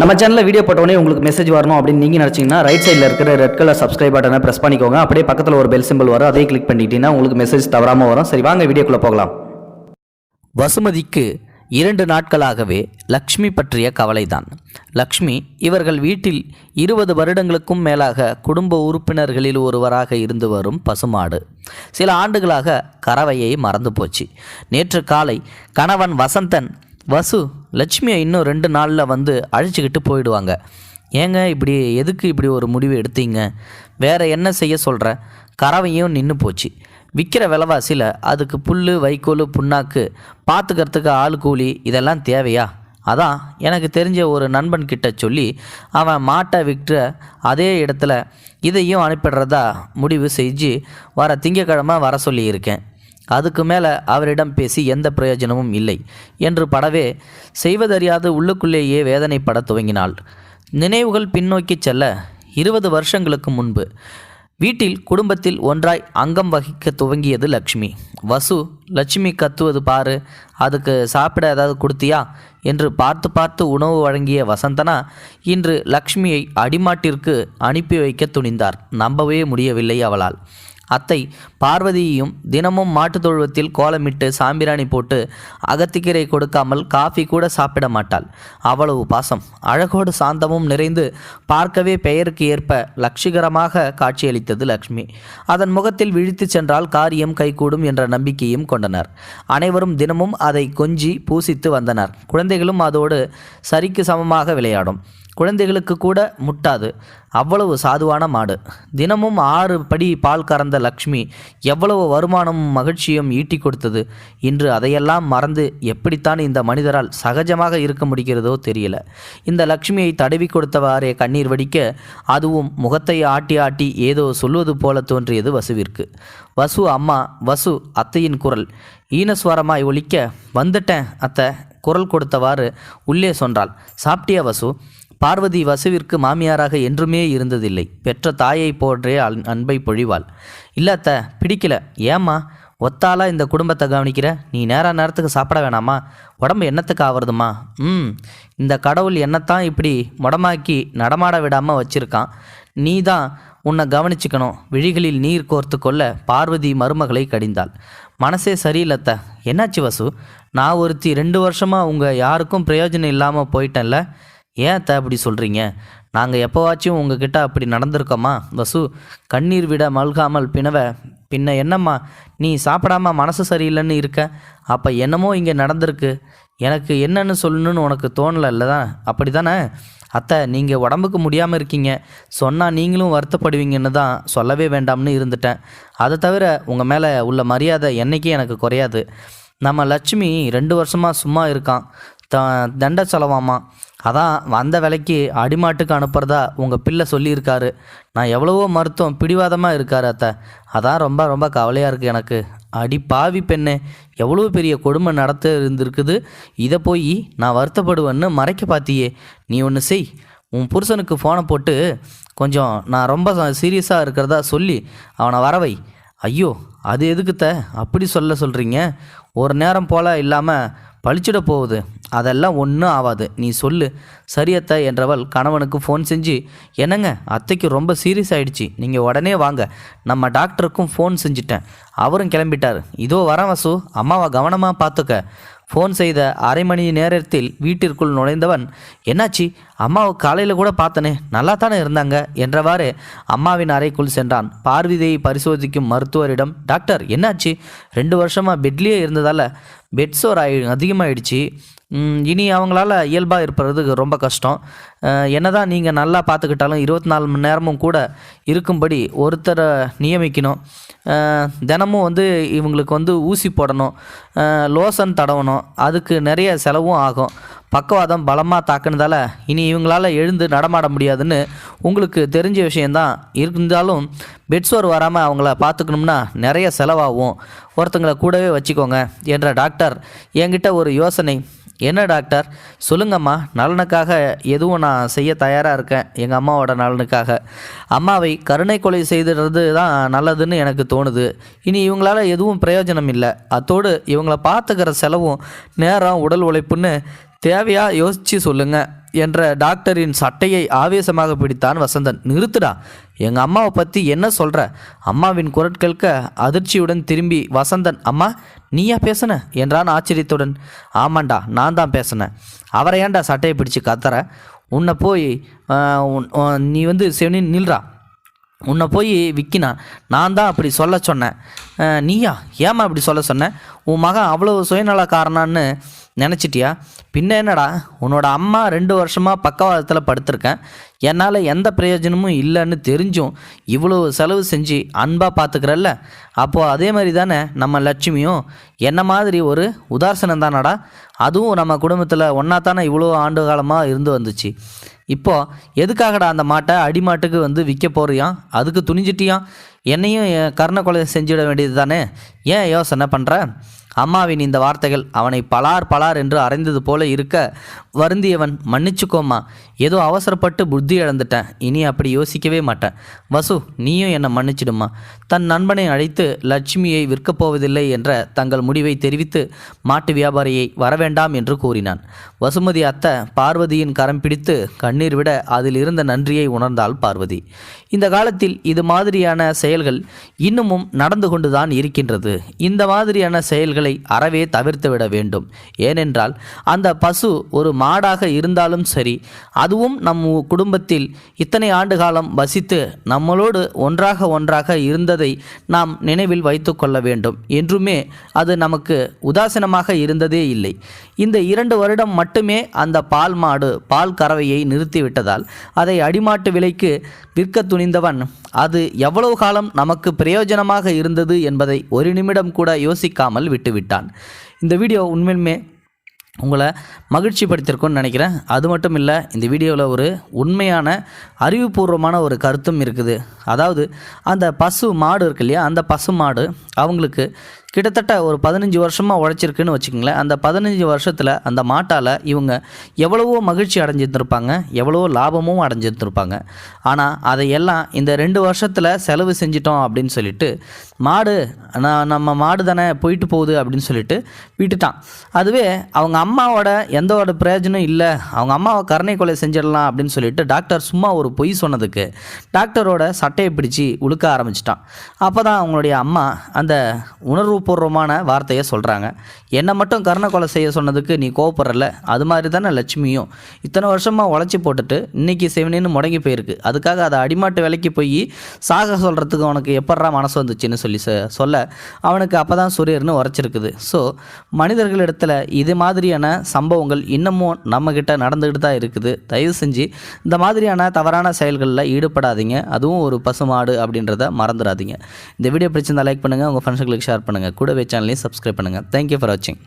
நம்ம சேனலில் வீடியோ போட்டோடனே உங்களுக்கு மெசேஜ் வரணும் அப்படின்னு நீங்கள் நினச்சிங்கன்னா ரைட் சைடில் இருக்கிற ரெட் கலர் சப்ஸ்கிரைப் பட்டனை ப்ரெஸ் பண்ணிக்கோங்க. அப்படியே பக்கத்தில் ஒரு பெல் சிம்பிள் வரும். அதே கிளிக் பண்ணிட்டீங்கன்னா உங்களுக்கு மெசேஜ் தவறாமல் வரும். சரி வாங்க வீடியோக்குள்ளே போகலாம். வசுமதிக்கு இரண்டு நாட்களாகவே லக்ஷ்மி பற்றிய கவலைதான். லக்ஷ்மி இவர்கள் வீட்டில் இருபது வருடங்களுக்கும் மேலாக குடும்ப உறுப்பினர்களில் ஒருவராக இருந்து வரும் பசுமாடு. சில ஆண்டுகளாக கறவையை மறந்து போச்சு. நேற்று காலை கணவன் வசந்தன் வசு லட்சுமியை இன்னும் ரெண்டு நாளில் வந்து அழைச்சிக்கிட்டு போயிடுவாங்க. ஏங்க இப்படி எதுக்கு இப்படி ஒரு முடிவு எடுத்தீங்க? வேற என்ன செய்ய சொல்கிற கறவையும் நின்று போச்சு. விற்கிற விலைவாசியில் அதுக்கு புல் வைக்கோல் புண்ணாக்கு பார்த்துக்கிறதுக்கு ஆள் கூலி இதெல்லாம் தேவையா? அதான் எனக்கு தெரிஞ்ச ஒரு நண்பன் கிட்ட சொல்லி அவன் மாட்டை விற்ற அதே இடத்துல இதையும் அனுப்பிடுறதா முடிவு செஞ்சு வர திங்கக்கிழமை வர சொல்லியிருக்கேன். அதுக்கு மேலே அவரிடம் பேசி எந்த பிரயோஜனமும் இல்லை என்று படவே செய்வதறியாது உள்ளுக்குள்ளேயே வேதனைப்பட துவங்கினாள். நினைவுகள் பின்னோக்கி செல்ல இருபது வருஷங்களுக்கு முன்பு வீட்டில் குடும்பத்தில் ஒன்றாய் அங்கம் வகிக்க துவங்கியது லக்ஷ்மி. வசு லட்சுமி கத்துவது பாரு. அதுக்கு சாப்பிட ஏதாவது கொடுத்தியா? என்று பார்த்து பார்த்து உணவு வழங்கிய வசந்தனா இன்று லக்ஷ்மியை அடிமாட்டிற்கு அனுப்பி வைக்க துணிந்தார். நம்பவே முடியவில்லை அவளால். அத்தை பார்வதியையும் தினமும் மாட்டுத் தொழுவத்தில் கோலமிட்டு சாம்பிராணி போட்டு அகத்திக்கீரை கொடுக்காமல் காஃபி கூட சாப்பிட மாட்டாள். அவ்வளவு பாசம். அழகோடு சாந்தமும் நிறைந்து பார்க்கவே பெயருக்கு ஏற்ப லட்சிகரமாக காட்சியளித்தது லக்ஷ்மி. அதன் முகத்தில் விழித்துச் சென்றால் காரியம் கைகூடும் என்ற நம்பிக்கையும் கொண்டனர். அனைவரும் தினமும் அதை கொஞ்சி பூசித்து வந்தனர். குழந்தைகளும் அதோடு சரிக்கு சமமாக விளையாடும். குழந்தைகளுக்கு கூட முட்டாது. அவ்வளவு சாதுவான மாடு. தினமும் ஆறு படி பால் கறந்த லக்ஷ்மி எவ்வளவு வருமானமும் மகிழ்ச்சியும் ஈட்டி கொடுத்தது. இன்று அதையெல்லாம் மறந்து எப்படித்தான் இந்த மனிதரால் சகஜமாக இருக்க முடிகிறதோ தெரியல. இந்த லக்ஷ்மியை தடவி கொடுத்தவாறே கண்ணீர் வடிக்க அதுவும் முகத்தை ஆட்டி ஆட்டி ஏதோ சொல்வது போல தோன்றியது வசுவிற்கு. வசு அம்மா வசு அத்தையின் குரல். ஈனஸ்வரமாய் ஒழிக்க வந்துட்டேன் அத்தை. குரல் கொடுத்தவாறு உள்ளே சொன்றாள். சாப்பிட்டியா வசு? பார்வதி வசுவிற்கு மாமியாராக என்றுமே இருந்ததில்லை. பெற்ற தாயை போன்றே அன்- அன்பை பொழிவாள். இல்லாத்த பிடிக்கல. ஏம்மா? ஒத்தாளா இந்த குடும்பத்தை கவனிக்கிற? நீ நேர நேரத்துக்கு சாப்பிட வேணாமா? உடம்பு என்னத்துக்கு ஆவறதுமா ம். இந்த கடவுள் என்னத்தான் இப்படி முடமாக்கி நடமாட விடாமல் வச்சிருக்கான். நீ தான் உன்னை கவனிச்சுக்கணும். விழிகளில் நீர் கோர்த்து கொள்ள பார்வதி மருமகளை கடிந்தாள். மனசே சரியில்லத்த. என்னாச்சு வசு? நான் ஒருத்தி ரெண்டு வருஷமாக உங்கள் யாருக்கும் பிரயோஜனம் இல்லாமல் போயிட்டேன்ல. ஏன் அத்தை அப்படி சொல்கிறீங்க நாங்கள் எப்போவாச்சும் உங்ககிட்ட அப்படி நடந்திருக்கோமா? வசு கண்ணீர் விட மல்காமல் பினவ பின்ன என்னம்மா? நீ சாப்பிடாம மனசு சரியில்லைன்னு இருக்க. அப்போ என்னமோ இங்கே நடந்திருக்கு. எனக்கு என்னன்னு சொல்லணும்னு உனக்கு தோணலை தான் அப்படி தானே அத்தை நீங்கள் உடம்புக்கு முடியாமல் இருக்கீங்க. சொன்னால் நீங்களும் வருத்தப்படுவீங்கன்னு தான் சொல்லவே வேண்டாம்னு இருந்துட்டேன். அதை தவிர உங்கள் மேலே உள்ள மரியாதை என்றைக்கும் எனக்கு குறையாது. நம்ம லட்சுமி ரெண்டு வருஷமாக சும்மா இருக்கான். த தண்ட செலவாமா அதான் வந்த விலைக்கு அடிமாட்டுக்கு அனுப்புகிறதா உங்கள் பிள்ளை சொல்லியிருக்காரு. நான் எவ்வளவோ மருத்துவம் பிடிவாதமாக இருக்காரு அத்தை. அதான் ரொம்ப ரொம்ப கவலையாக இருக்குது எனக்கு. அடி பாவி பெண்ணே எவ்வளோ பெரிய கொடுமை நடத்த இருந்திருக்குது. இதை போய் நான் வருத்தப்படுவேன்னு மறைக்க பார்த்தியே நீ ஒன்று செய். உன் புருஷனுக்கு ஃபோனை போட்டு கொஞ்சம் நான் ரொம்ப சீரியஸாக இருக்கிறதா சொல்லி அவனை வரவை. ஐயோ அது எதுக்குத்த? அப்படி சொல்ல சொல்கிறீங்க ஒரு நேரம் போல் இல்லாமல் பழிச்சிட போகுது. அதெல்லாம் ஒன்றும் ஆகாது நீ சொல்லு. சரியத்த என்றவள் கணவனுக்கு ஃபோன் செஞ்சு என்னங்க அத்தைக்கு ரொம்ப சீரியஸ் ஆயிடுச்சு. நீங்கள் உடனே வாங்க. நம்ம டாக்டருக்கும் ஃபோன் செஞ்சிட்டேன். அவரும் கிளம்பிட்டார். இதோ வரேன் வசு. அம்மாவை கவனமாக பார்த்துக்க. ஃபோன் செய்த அரை மணி நேரத்தில் வீட்டிற்குள் நுழைந்தவன் என்னாச்சு? அம்மாவை காலையில் கூட பார்த்தனே. நல்லா தானே இருந்தாங்க? என்றவாறு அம்மாவின் அறைக்குள் சென்றான். பார்வதியை பரிசோதிக்கும் மருத்துவரிடம் டாக்டர் என்னாச்சு? ரெண்டு வருஷமாக பெட்லேயே இருந்ததால் பெட் சோர் ஆகி அதிகமாகிடுச்சு இனி அவங்களால இயல்பாக இருப்பது ரொம்ப கஷ்டம். என்ன தான் நீங்கள் நல்லா பார்த்துக்கிட்டாலும் இருபத்தி நாலு மணி நேரமும் கூட இருக்கும்படி ஒருத்தரை நியமிக்கணும். தினமும் வந்து இவங்களுக்கு வந்து ஊசி போடணும். லோசன் தடவணும். அதுக்கு நிறைய செலவும் ஆகும். பக்கவாதம் பலமாக தாக்குனதால இனி இவங்களால எழுந்து நடமாட முடியாதுன்னு உங்களுக்கு தெரிஞ்ச விஷயந்தான் இருந்தாலும் பெட்ஸ்வர் வராமல் அவங்கள பார்த்துக்கணும்னா நிறைய செலவாகும். ஒருத்தங்களை கூடவே வச்சுக்கோங்க என்ற டாக்டர் என்கிட்ட ஒரு யோசனை. என்ன டாக்டர்? சொல்லுங்கம்மா நலனுக்காக எதுவும் நான் செய்ய தயாராக இருக்கேன் எங்கள் அம்மாவோட நலனுக்காக. அம்மாவை கருணை கொலை செய்துறது தான் நல்லதுன்னு எனக்கு தோணுது. இனி இவங்களால எதுவும் பிரயோஜனம் இல்லை. அத்தோடு இவங்கள பார்த்துக்கிற செலவும் நேரம் உடல் உழைப்புன்னு தேவையாக யோசித்து சொல்லுங்கள் என்ற டாக்டரின் சட்டையை ஆவேசமாக பிடித்தான் வசந்தன். நிறுத்துடா எங்கள் அம்மாவை பற்றி என்ன சொல்கிற அம்மாவின் குரட்களுக்கு அதிர்ச்சியுடன் திரும்பி வசந்தன் அம்மா நீயா பேசுன? என்றான் ஆச்சரியத்துடன். ஆமாண்டா நான் தான் பேசினேன். அவரை ஏன்டா சட்டையை பிடிச்சு கத்துற? உன்னை போய் நீ வந்து செவனி நில்றா? உன்னை போய் விக்கினா நான் தான் அப்படி சொல்ல சொன்னேன். நீயா? ஏம்மா அப்படி சொல்ல சொன்னேன்? உன் மகன் அவ்வளோ சுயநலக்காரனான்னு நினச்சிட்டியா? பின்ன என்னடா உன்னோட அம்மா ரெண்டு வருஷமாக பக்கவாதத்தில் படுத்திருக்கேன். என்னால் எந்த பிரயோஜனமும் இல்லைன்னு தெரிஞ்சும் இவ்வளோ செலவு செஞ்சு அன்பாக பார்த்துக்கிறல்ல அப்போது அதே மாதிரி தானே நம்ம லட்சுமியும்? என்ன மாதிரி ஒரு உதாசனம் தானடா? அதுவும் நம்ம குடும்பத்தில் ஒன்றா தானே இவ்வளோ ஆண்டு காலமாக இருந்து வந்துச்சு. இப்போது எதுக்காகடா அந்த மாட்டை அடிமாட்டுக்கு வந்து விற்க போறியாம்? அதுக்கு துணிஞ்சிட்டியாம்? என்னையும் என் கர்ண கொலை செஞ்சிட வேண்டியது தானே ஏன் யோசனை பண்ணுற அம்மாவின் இந்த வார்த்தைகள் அவனை பலார் பலார் என்று அறைந்தது போல இருக்க வருந்தியவன் மன்னிச்சுக்கோமா ஏதோ அவசரப்பட்டு புத்தி இழந்துட்டேன். இனி அப்படி யோசிக்கவே மாட்டேன். வசு நீயும் என்னை மன்னிச்சிடுமா தன் நண்பனை அழைத்து லட்சுமியை விற்கப் போவதில்லை என்ற தங்கள் முடிவை தெரிவித்து மாட்டு வியாபாரியை வரவேண்டாம் என்று கூறினான். வசுமதி அத்தை பார்வதியின் கரம் பிடித்து கண்ணீர் விட அதில் இருந்த நன்றியை உணர்ந்தாள் பார்வதி. இந்த காலத்தில் இது மாதிரியான செயல்கள் இன்னமும் நடந்து கொண்டுதான் இருக்கின்றது. இந்த மாதிரியான செயல்கள் அறவே தவிர்த்துவிட வேண்டும். ஏனென்றால் அந்த பசு ஒரு மாடாக இருந்தாலும் சரி அதுவும் நம் குடும்பத்தில் இத்தனை ஆண்டு காலம் வசித்து நம்மளோடு ஒன்றாக ஒன்றாக இருந்ததை நாம் நினைவில் வைத்து கொள்ள வேண்டும். என்றுமே அது நமக்கு உதாசீனமாக இருந்ததே இல்லை. இந்த இரண்டு வருடம் மட்டுமே அந்த பால் மாடு பால் கறவையை நிறுத்திவிட்டதால் அதை அடிமாட்டு விலைக்கு விற்க துணிந்தவன் அது எவ்வளவு காலம் நமக்கு பிரயோஜனமாக இருந்தது என்பதை ஒரு நிமிடம் கூட யோசிக்காமல் விட்டு விட்டான். இந்த வீடியோ உண்மையுமே உங்களை மகிழ்ச்சி படுத்திருக்கும்னு நினைக்கிறேன். அது மட்டும் இல்லை இந்த வீடியோவில் ஒரு உண்மையான அறிவுபூர்வமான ஒரு கருத்தும் இருக்குது. அதாவது அந்த பசு மாடு இருக்கு இல்லையா அந்த பசு மாடு அவங்களுக்கு கிட்டத்தட்ட ஒரு பதினஞ்சு வருஷமாக உழைச்சிருக்குன்னு வச்சுக்கோங்களேன். அந்த பதினஞ்சு வருஷத்தில் அந்த மாட்டால் இவங்க எவ்வளவோ மகிழ்ச்சி அடைஞ்சிருந்துருப்பாங்க எவ்வளவோ லாபமும் அடைஞ்சிருந்துருப்பாங்க. ஆனால் அதையெல்லாம் இந்த ரெண்டு வருஷத்தில் செலவு செஞ்சிட்டோம் அப்படின்னு சொல்லிட்டு மாடு நான் நம்ம மாடு தானே போயிட்டு போகுது அப்படின்னு சொல்லிட்டு விட்டுட்டான். அதுவே அவங்க அம்மாவோட எந்த ஒரு பிரயோஜனம் இல்லை அவங்க அம்மாவை கருணை கொலை செஞ்சிடலாம் அப்படின்னு சொல்லிட்டு டாக்டர் சும்மா ஒரு பொய் சொன்னதுக்கு டாக்டரோட மட்டையை பிடிச்சி உழுக்க ஆரம்பிச்சிட்டான். அப்போ தான் அவங்களுடைய அம்மா அந்த உணர்வுபூர்வமான வார்த்தையை சொல்கிறாங்க என்னை மட்டும் கருணை கொலை செய்ய சொன்னதுக்கு நீ கோவப்படுறல அது மாதிரி தானே லட்சுமியும்? இத்தனை வருஷமாக உழைச்சி போட்டுட்டு இன்னைக்கு சிவனின்னு முடங்கி போயிருக்கு. அதுக்காக அதை அடிமாட்டு வேலைக்கு போய் சாக சொல்கிறதுக்கு அவனுக்கு எப்பட்றா மனசு வந்துச்சுன்னு சொல்லி சொல்ல அவனுக்கு அப்போ தான் சுரியர்னு உரைச்சிருக்குது ஸோ மனிதர்களிடத்தில் இது மாதிரியான சம்பவங்கள் இன்னமும் நம்மக்கிட்ட நடந்துக்கிட்டு தான் இருக்குது. தயவு செஞ்சு இந்த மாதிரியான தவறான செயல்களில் ஈடுபடாதீங்க. அதுவும் ஒரு பசுமாடு அப்படின்றத மறந்துடாதீங்க. இந்த வீடியோ பிடிச்சிருந்தா லைக் பண்ணுங்கள் உங்கள் ஃப்ரெண்ட்ஸுங்களுக்கு ஷேர் பண்ணுங்கள் கூடவே சேனலையும் சப்ஸ்கிரைப் பண்ணுங்கள் தேங்க்யூ ஃபார் வாட்சிங்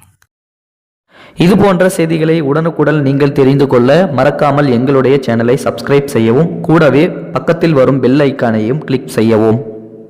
இது போன்ற செய்திகளை உடனுக்குடன் நீங்கள் தெரிந்து கொள்ள மறக்காமல் எங்களுடைய சேனலை சப்ஸ்கிரைப் செய்யவும் கூடவே பக்கத்தில் வரும் பெல் ஐக்கானையும் கிளிக் செய்யவும்.